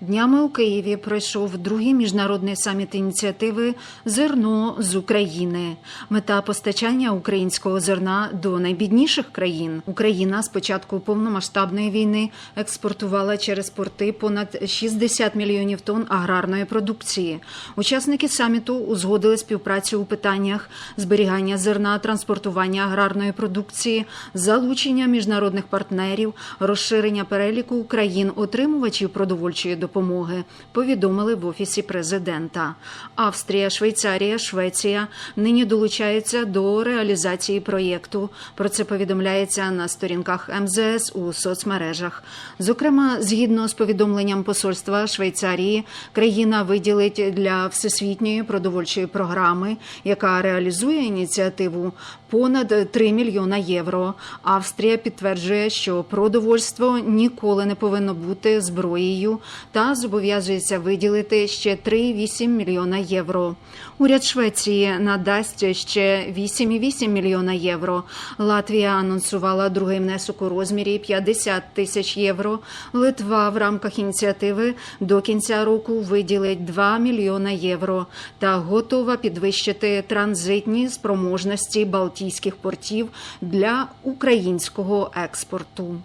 Днями у Києві пройшов другий міжнародний саміт ініціативи Зерно з України. Мета постачання українського зерна до найбідніших країн. Україна з початку повномасштабної війни експортувала через порти понад 60 мільйонів тонн аграрної продукції. Учасники саміту узгодили співпрацю у питаннях зберігання зерна, транспортування аграрної продукції, залучення міжнародних партнерів, розширення переліку країн отримувачів продовольчої допомоги. Повідомили в офісі президента. Австрія, Швейцарія, Швеція нині долучаються до реалізації проєкту. Про це повідомляється на сторінках МЗС у соцмережах. Зокрема, згідно з повідомленням посольства Швейцарії, країна виділить для всесвітньої продовольчої програми, яка реалізує ініціативу, понад 3 мільйона євро. Австрія підтверджує, що продовольство ніколи не повинно бути зброєю та зобов'язується виділити ще 3,8 мільйона євро. Уряд Швеції надасть ще 8,8 мільйона євро. Латвія анонсувала другий внесок у розмірі 50 тисяч євро. Литва в рамках ініціативи до кінця року виділить 2 мільйона євро та готова підвищити транзитні спроможності Балтійських портів для українського експорту.